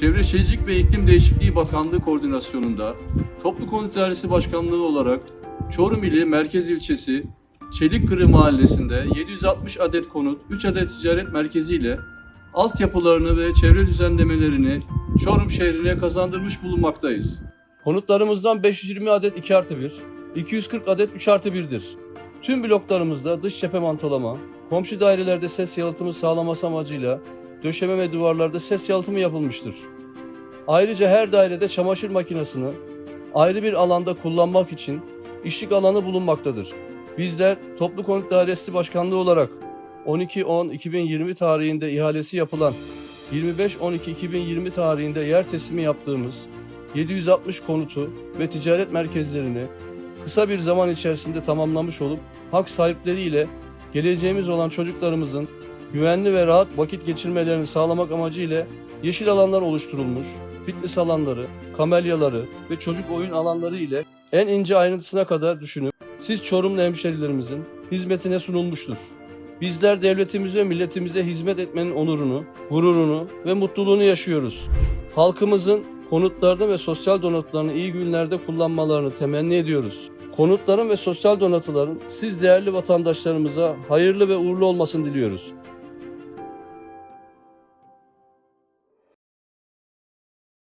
Çevre Şehircilik ve İklim Değişikliği Bakanlığı koordinasyonunda Toplu Konut İdaresi Başkanlığı olarak Çorum ili Merkez ilçesi Çelikkırı mahallesinde 760 adet konut, 3 adet ticaret merkezi ile altyapılarını ve çevre düzenlemelerini Çorum şehrine kazandırmış bulunmaktayız. Konutlarımızdan 520 adet 2 artı 1, 240 adet 3 artı 1'dir. Tüm bloklarımızda dış cephe mantolama, komşu dairelerde ses yalıtımı sağlaması amacıyla döşeme ve duvarlarda ses yalıtımı yapılmıştır. Ayrıca her dairede çamaşır makinesini ayrı bir alanda kullanmak için işlik alanı bulunmaktadır. Bizler Toplu Konut Dairesi Başkanlığı olarak 12-10-2020 tarihinde ihalesi yapılan 25-12-2020 tarihinde yer teslimi yaptığımız 760 konutu ve ticaret merkezlerini kısa bir zaman içerisinde tamamlamış olup hak sahipleriyle geleceğimiz olan çocuklarımızın güvenli ve rahat vakit geçirmelerini sağlamak amacıyla yeşil alanlar oluşturulmuş, fitness alanları, kamelyaları ve çocuk oyun alanları ile en ince ayrıntısına kadar düşünüp siz Çorumlu hemşerilerimizin hizmetine sunulmuştur. Bizler devletimize milletimize hizmet etmenin onurunu, gururunu ve mutluluğunu yaşıyoruz. Halkımızın konutlarını ve sosyal donatlarını iyi günlerde kullanmalarını temenni ediyoruz. Konutların ve sosyal donatıların siz değerli vatandaşlarımıza hayırlı ve uğurlu olmasını diliyoruz.